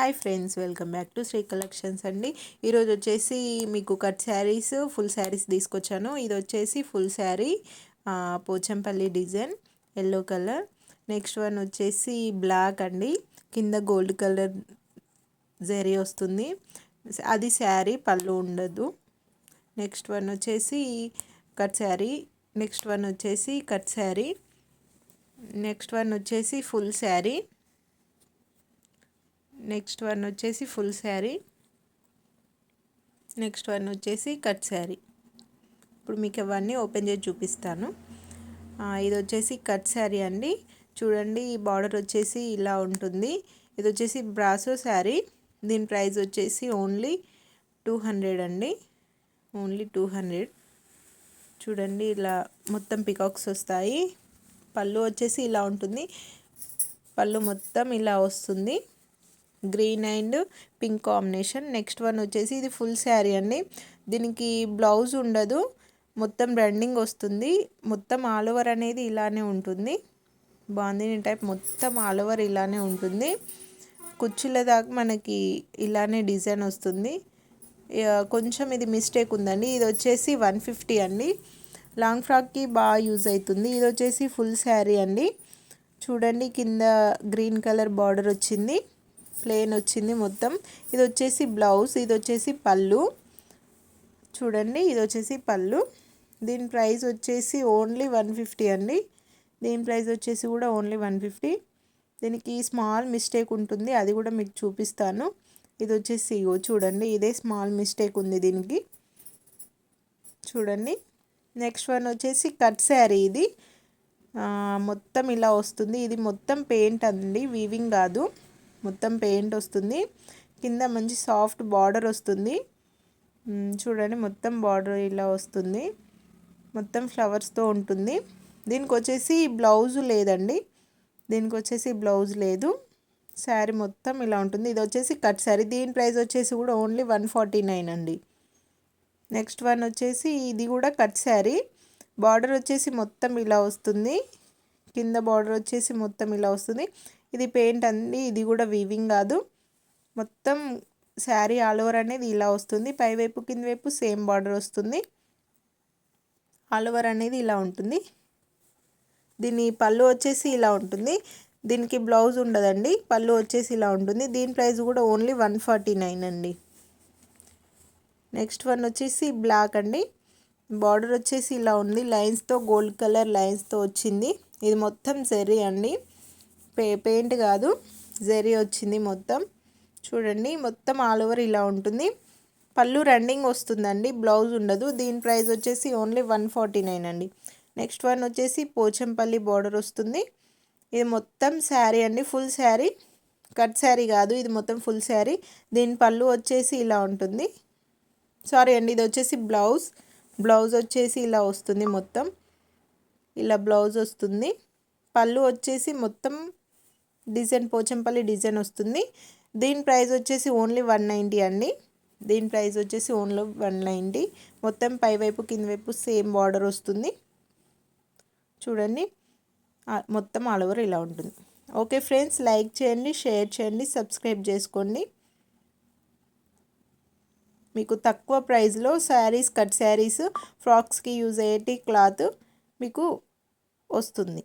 Hi friends welcome back to Sri collections అండి. ఈరోజు వచ్చేసి మీకు కట్ శారీస్ ఫుల్ శారీస్ తీసుకొచ్చాను. ఇది వచ్చేసి full sari Pochampally design yellow colour. Next one వచ్చేసి బ్లాక్ అండి. కింద గోల్డ్ కలర్ జరీ వస్తుంది. అది శారీ పళ్ళు ఉండదు. నెక్స్ట్ వన్ వచ్చేసి కట్ శారీ. నెక్స్ట్ వన్ వచ్చేసి కట్ శారీ. నెక్స్ట్ వన్ వచ్చేసి ఫుల్ శారీ. నెక్స్ట్ వన్ వచ్చేసి ఫుల్ శారీ. నెక్స్ట్ వన్ వచ్చేసి కట్ శారీ. ఇప్పుడు మీకు అవన్నీ ఓపెన్ చేసి చూపిస్తాను. ఇది వచ్చేసి కట్ శారీ అండి. చూడండి ఈ బార్డర్ వచ్చేసి ఇలా ఉంటుంది. ఇది వచ్చేసి బ్రాసో శారీ. దీని ప్రైస్ వచ్చేసి ఓన్లీ టూ హండ్రెడ్ అండి. Only two hundred. చూడండి ఇలా మొత్తం పికాక్స్ వస్తాయి. పళ్ళు వచ్చేసి ఇలా ఉంటుంది. పళ్ళు మొత్తం ఇలా వస్తుంది. Green and pink combination. Next one వచ్చేసి ఇది ఫుల్ శారీ అండి. దీనికి బ్లౌజ్ ఉండదు. మొత్తం రన్నింగ్ వస్తుంది. మొత్తం ఆల్ ఓవర్ అనేది ఇలానే ఉంటుంది. బాందిని టైప్ మొత్తం ఆల్ ఓవర్ ఇలానే ఉంటుంది. కుర్చీల దాకా మనకి ఇలానే డిజైన్ వస్తుంది. కొంచెం ఇది మిస్టేక్ ఉందండి. ఇది వచ్చేసి వన్ ఫిఫ్టీ అండి. లాంగ్ ఫ్రాక్కి బాగా యూజ్ అవుతుంది. ఇది వచ్చేసి ఫుల్ శారీ అండి. చూడండి కింద గ్రీన్ కలర్ బార్డర్ వచ్చింది. ప్లేన్ వచ్చింది మొత్తం. ఇది వచ్చేసి బ్లౌజ్ ఇది వచ్చేసి పళ్ళు. చూడండి ఇది వచ్చేసి పళ్ళు. దీని ప్రైస్ వచ్చేసి ఓన్లీ వన్ ఫిఫ్టీ అండి. దీని ప్రైస్ వచ్చేసి కూడా ఓన్లీ వన్ ఫిఫ్టీ. దీనికి స్మాల్ మిస్టేక్ ఉంటుంది అది కూడా మీకు చూపిస్తాను. ఇది వచ్చేసి చూడండి ఇదే స్మాల్ మిస్టేక్ ఉంది దీనికి. చూడండి నెక్స్ట్ వన్ వచ్చేసి కట్ శారీ ఇది. మొత్తం ఇలా వస్తుంది. ఇది మొత్తం పెయింట్ అండి వీవింగ్ కాదు. మొత్తం పెయింట్ వస్తుంది. కింద మంచి సాఫ్ట్ బార్డర్ వస్తుంది. చూడండి మొత్తం బార్డర్ ఇలా వస్తుంది. మొత్తం ఫ్లవర్స్తో ఉంటుంది. దీనికి వచ్చేసి బ్లౌజ్ లేదండి. దీనికి వచ్చేసి బ్లౌజ్ లేదు. శారీ మొత్తం ఇలా ఉంటుంది. ఇది వచ్చేసి కట్ శారీ దీని ప్రైస్ వచ్చేసి కూడా ఓన్లీ వన్ ఫార్టీ నైన్ అండి. నెక్స్ట్ వన్ వచ్చేసి ఇది కూడా కట్ శారీ బార్డర్ వచ్చేసి మొత్తం ఇలా వస్తుంది. కింద బార్డర్ వచ్చేసి మొత్తం ఇలా వస్తుంది. ఇది పెయింట్ అండి ఇది కూడా వీవింగ్ కాదు. మొత్తం శారీ ఆల్ ఓవర్ అనేది ఇలా వస్తుంది. పైవైపు కింద వైపు సేమ్ బార్డర్ వస్తుంది. ఆల్ ఓవర్ అనేది ఇలా ఉంటుంది. దీని పళ్ళు వచ్చేసి ఇలా ఉంటుంది. దీనికి బ్లౌజ్ ఉండదండి. పళ్ళు వచ్చేసి ఇలా ఉంటుంది. దీని ప్రైస్ కూడా ఓన్లీ వన్ ఫార్టీ నైన్ అండి. నెక్స్ట్ వన్ వచ్చేసి బ్లాక్ అండి. బార్డర్ వచ్చేసి ఇలా ఉంది. లైన్స్తో గోల్డ్ కలర్ లైన్స్తో వచ్చింది. ఇది మొత్తం జెర్రీ అండి. పే పెయింట్ కాదు. జెరీ వచ్చింది మొత్తం. చూడండి మొత్తం ఆల్ ఓవర్ ఇలా ఉంటుంది. పళ్ళు రన్నింగ్ వస్తుందండి. బ్లౌజ్ ఉండదు. దీని ప్రైస్ వచ్చేసి ఓన్లీ వన్ ఫార్టీ నైన్ అండి. నెక్స్ట్ వన్ వచ్చేసి పోచంపల్లి బార్డర్ వస్తుంది. ఇది మొత్తం శారీ అండి. ఫుల్ శారీ. కట్ శారీ కాదు. ఇది మొత్తం ఫుల్ శారీ. దీని పళ్ళు వచ్చేసి ఇలా ఉంటుంది. సారీ అండి ఇది వచ్చేసి బ్లౌజ్. బ్లౌజ్ వచ్చేసి ఇలా వస్తుంది మొత్తం. ఇలా బ్లౌజ్ వస్తుంది. పళ్ళు వచ్చేసి మొత్తం డిజైన్ పోచంపల్లి డిజైన్ వస్తుంది. దీని ప్రైస్ వచ్చేసి ఓన్లీ వన్ నైంటీ అండి. దీని ప్రైస్ వచ్చేసి ఓన్లీ వన్ నైంటీ మొత్తం పైవైపు కింద వైపు సేమ్ బార్డర్ వస్తుంది. చూడండి. మొత్తం ఆల్ ఓవర్ ఇలా ఉంటుంది. ఓకే ఫ్రెండ్స్ లైక్ చేయండి షేర్ చేయండి సబ్స్క్రైబ్ చేసుకోండి. మీకు తక్కువ ప్రైస్లో శారీస్ కట్ శారీస్ ఫ్రాక్స్కి యూజ్ అయ్యేటి క్లాత్ మీకు వస్తుంది.